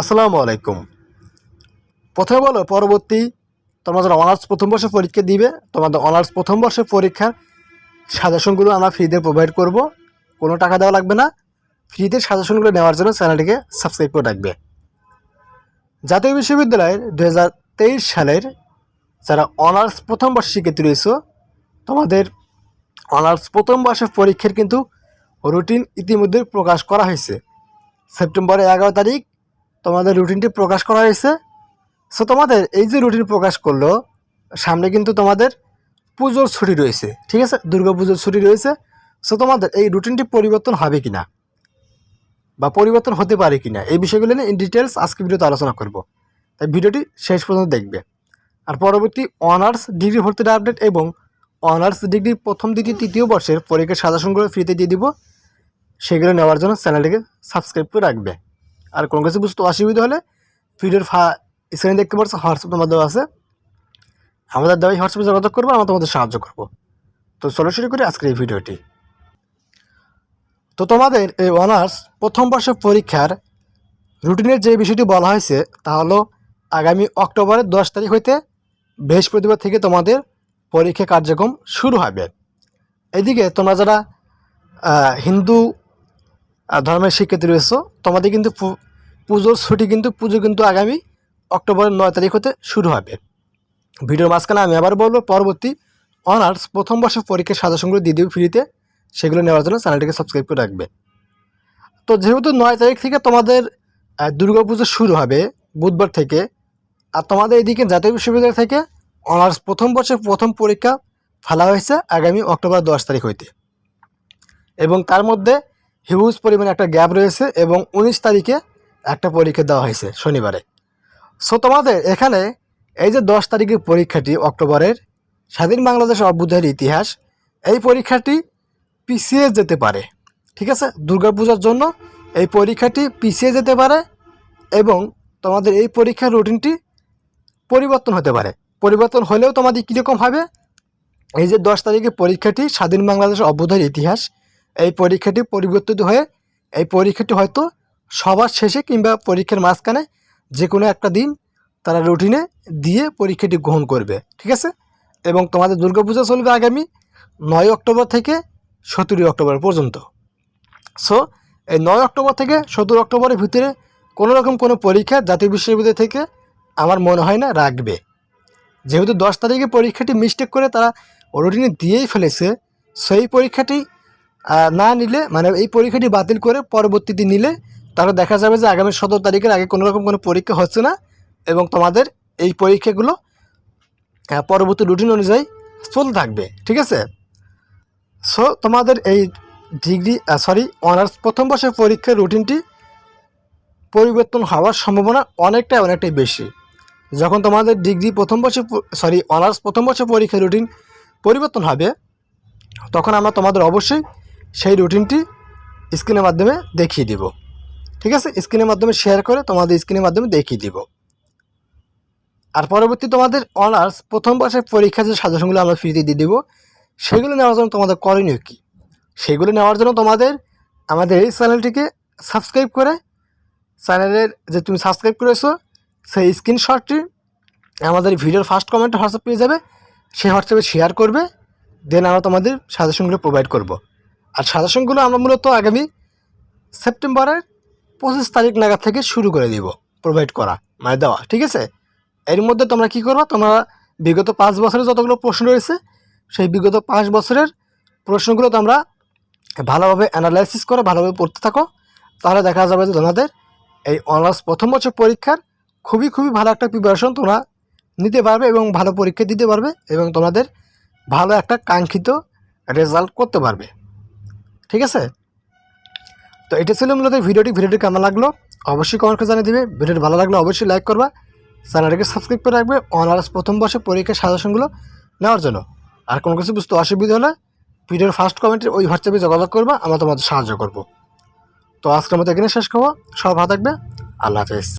আসসালামু আলাইকুম। প্রথমে বলো, পরবর্তী তোমরা যারা অনার্স প্রথম বর্ষে পরীক্ষা দিবে, তোমাদের অনার্স প্রথম বর্ষের পরীক্ষার সাজেশনগুলো আমরা ফ্রিতে প্রোভাইড করব। কোনো টাকা দেওয়া লাগবে না। ফ্রিতে সাজেশনগুলো নেওয়ার জন্য চ্যানেলটিকে সাবস্ক্রাইব করে রাখবে। জাতীয় বিশ্ববিদ্যালয়ের দু হাজার তেইশ সালের যারা অনার্স প্রথম বর্ষে শিক্ষার্থী রয়েছে, তোমাদের অনার্স প্রথম বর্ষের পরীক্ষার কিন্তু রুটিন ইতিমধ্যে প্রকাশ করা হয়েছে। সেপ্টেম্বরের এগারো তারিখ তোমাদের রুটিনটি প্রকাশ করা হয়েছে। সো তোমাদের এই যে রুটিন প্রকাশ করল, সামনে কিন্তু তোমাদের পুজোর ছুটি রয়েছে, ঠিক আছে? দুর্গা পুজোর ছুটি রয়েছে। সো তোমাদের এই রুটিনটি পরিবর্তন হবে কি না বা পরিবর্তন হতে পারে কি না এই বিষয়গুলো নিয়ে ইন ডিটেলস আজকে ভিডিওতে আলোচনা করব। তাই ভিডিওটি শেষ পর্যন্ত দেখবে। আর পরবর্তী অনার্স ডিগ্রি ভর্তির আপডেট এবং অনার্স ডিগ্রি প্রথম দ্বিতীয় তৃতীয় বর্ষের পরীক্ষার সাজেশনগুলো ফ্রিতে দিয়ে দিব। সেগুলো নেওয়ার জন্য চ্যানেলটিকে সাবস্ক্রাইব করে রাখবে। আর কোনো কিছু বুঝতে অসুবিধা হলে ভিডিওর ফা স্ক্রিনে দেখতে পাচ্ছ হোয়াটসঅ্যাপের মাধ্যমে আছে। আমাদের দেওয়া হোয়াটসঅ্যাপে যোগাযোগ করব, আমরা তোমাদের সাহায্য করব। তো চলো শুরু করি আজকের এই ভিডিওটি। তো তোমাদের এই অনার্স প্রথম বর্ষের পরীক্ষার রুটিনের যে বিষয়টি বলা হয়েছে, তা হলো আগামী অক্টোবরের দশ তারিখ হইতে বৃহস্পতিবার থেকে তোমাদের পরীক্ষা কার্যক্রম শুরু হবে। এদিকে তোমরা যারা হিন্দু ধর্মের শিক্ষার্থী রয়েছে, তোমাদের কিন্তু পুজোর ছুটি কিন্তু, পুজো কিন্তু আগামী অক্টোবরের নয় তারিখ হতে শুরু হবে। ভিডিওর মাঝখানে আমি আবার বলব, পরবর্তী অনার্স প্রথম বর্ষের পরীক্ষার সাজেশনগুলো দিয়ে দেবে ফ্রিতে, সেগুলো নেওয়ার জন্য চ্যানেলটিকে সাবস্ক্রাইব করে রাখবে। তো যেহেতু নয় তারিখ থেকে তোমাদের দুর্গাপুজো শুরু হবে বুধবার থেকে, আর তোমাদের এদিকে জাতীয় বিশ্ববিদ্যালয় থেকে অনার্স প্রথম বর্ষের প্রথম পরীক্ষা ফেলা হয়েছে আগামী অক্টোবর দশ তারিখ হইতে। এবং তার মধ্যে হিউজ পরিমাণে একটা গ্যাপ রয়েছে এবং উনিশ তারিখে একটা পরীক্ষা দেওয়া হয়েছে শনিবারে। সো তোমাদের এখানে এই যে দশ তারিখের পরীক্ষাটি অক্টোবরের স্বাধীন বাংলাদেশ অভ্যুদয়ের ইতিহাস, এই পরীক্ষাটি পিছিয়ে যেতে পারে। ঠিক আছে? দুর্গাপূজার জন্য এই পরীক্ষাটি পিছিয়ে যেতে পারে এবং তোমাদের এই পরীক্ষার রুটিনটি পরিবর্তন হতে পারে। পরিবর্তন হলেও তোমাদের কীরকম হবে? এই যে দশ তারিখে পরীক্ষাটি স্বাধীন বাংলাদেশ অভ্যুদয়ের ইতিহাস এই পরীক্ষাটি পরিবর্তিত হয়ে, এই পরীক্ষাটি হয়তো সবার শেষে কিংবা পরীক্ষার মাঝখানে যে কোনো একটা দিন তারা রুটিনে দিয়ে পরীক্ষাটি গ্রহণ করবে, ঠিক আছে? এবং তোমাদের দুর্গাপূজা চলবে আগামী নয় অক্টোবর থেকে সতেরোই অক্টোবর পর্যন্ত। সো এই নয় অক্টোবর থেকে সতেরো অক্টোবরের ভিতরে কোনো রকম কোনো পরীক্ষা জাতীয় বিশ্ববিদ্যালয় থেকে আমার মনে হয় না রাখবে। যেহেতু দশ তারিখে পরীক্ষাটি মিস্টেক করে তারা রুটিনে দিয়েই ফেলেছে, সেই পরীক্ষাটি না নিলে মানে এই পরীক্ষাটি বাতিল করে পরবর্তীতে নিলে তাহলে দেখা যাবে যে আগামী সতেরো তারিখের আগে কোনো রকম কোনো পরীক্ষা হচ্ছে না এবং তোমাদের এই পরীক্ষাগুলো পরবর্তী রুটিন অনুযায়ী চলতে থাকবে, ঠিক আছে? সো তোমাদের এই ডিগ্রি সরি অনার্স প্রথম বর্ষের পরীক্ষার রুটিনটি পরিবর্তন হওয়ার সম্ভাবনা অনেকটাই অনেকটাই বেশি। যখন তোমাদের ডিগ্রি প্রথম বর্ষে সরি অনার্স প্রথম বর্ষের পরীক্ষার রুটিন পরিবর্তন হবে, তখন আমরা তোমাদের অবশ্যই সেই রুটিনটি স্ক্রিনের মাধ্যমে দেখিয়ে দিব। ঠিক আছে? স্ক্রিনের মাধ্যমে শেয়ার করে তোমাদের স্ক্রিনের মাধ্যমে দেখিয়ে দিব। আর পরবর্তী তোমাদের অনার্স প্রথম বর্ষের পরীক্ষার যে সাজেশনগুলো আমরা ফ্রিতে দিয়ে দেবো, সেগুলো নেওয়ার জন্য তোমাদের করণীয় কী? সেগুলো নেওয়ার জন্য তোমাদের, আমাদের এই চ্যানেলটিকে সাবস্ক্রাইব করে চ্যানেলের যে তুমি সাবস্ক্রাইব করেছ, সেই স্ক্রিনশটটি আমাদের ভিডিওর ফার্স্ট কমেন্টে হোয়াটসঅ্যাপ পেয়ে যাবে সেই হোয়াটসঅ্যাপে শেয়ার করবে দেন আমরা তোমাদের সাজেশনগুলো প্রোভাইড করব। আর সাজেশনগুলো আমরা মূলত আগামী সেপ্টেম্বরের পঁচিশ তারিখ নাগাদ থেকে শুরু করে দিব প্রোভাইড করা মানে দেওয়া, ঠিক আছে? এর মধ্যে তোমরা কি করবা? তোমরা বিগত পাঁচ বছরের যতগুলো প্রশ্ন রয়েছে, সেই বিগত পাঁচ বছরের প্রশ্নগুলো তোমরা ভালোভাবে অ্যানালাইসিস করে, ভালোভাবে পড়তে থাকো, তাহলে দেখা যাবে যে তোমাদের এই অনার্স প্রথম বছর পরীক্ষার খুবই খুবই ভালো একটা প্রিপারেশন তোমরা নিতে পারবে এবং ভালো পরীক্ষা দিতে পারবে এবং তোমাদের ভালো একটা কাঙ্ক্ষিত রেজাল্ট করতে পারবে। ঠিক আছে? তো এটা ছিল মূলত ভিডিওটি। ভিডিওটি কেমন লাগল? অবশ্যই কমেন্ট করে জানিয়ে দিবে। ভিডিওটি ভালো লাগলে অবশ্যই লাইক করবা। চ্যানেলটাকে সাবস্ক্রাইব করে রাখবে। অনার্স প্রথম বর্ষে পরীক্ষার সাজেশনগুলো নেওয়ার জন্য। আর কোনো কিছু বুঝতে অসুবিধা হলে ভিডিওর ফার্স্ট কমেন্টে ওই হোয়াটসঅ্যাপে যোগাযোগ করবা। আমরা তোমাদের সাহায্য করব। তো আজকের মতো এখানে শেষ করব। সব ভালো থাকবে। আল্লাহ হাফেজ।